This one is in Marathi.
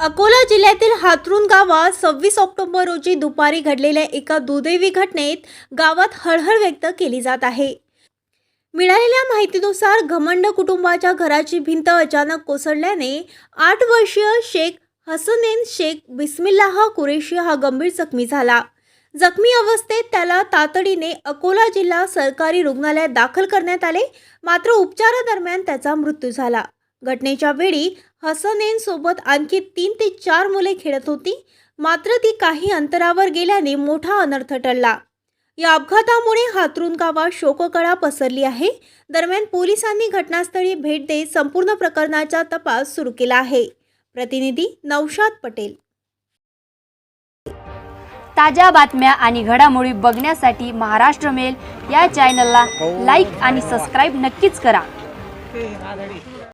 अकोला जिल्ह्यातील हातरून गावात सव्वीस ऑक्टोबर रोजी दुपारी घडलेल्या एका दुर्दैवी घटनेत गावात हळहळ व्यक्त केली जात आहे. मिळालेल्या माहितीनुसार घमंड कुटुंबाच्या घराची भिंत अचानक कोसळल्याने आठ वर्षीय शेख हसनेन शेख बिस्मिल्लाह कुरेशी हा गंभीर जखमी झाला. जखमी अवस्थेत त्याला तातडीने अकोला जिल्हा सरकारी रुग्णालयात दाखल करण्यात आले. मात्र उपचारादरम्यान त्याचा मृत्यू झाला. घटनेच्या वेळी हसनेन सोबत आणखी तीन ते चार मुले खेळत होती. मात्र ती काही अंतरावर गेल्याने मोठा अनर्थ टळला. या अपघातामुळे हातरुण गावात शोककळा पसरली आहे. दरम्यान पोलिसांनी घटनास्थळी भेट देत संपूर्ण प्रकरणाचा तपास सुरू केला आहे. प्रतिनिधी नौशाद पटेल. ताज्या बातम्या आणि घडामोडी बघण्यासाठी महाराष्ट्र मेल या चॅनलला लाईक आणि सबस्क्राईब नक्कीच करा.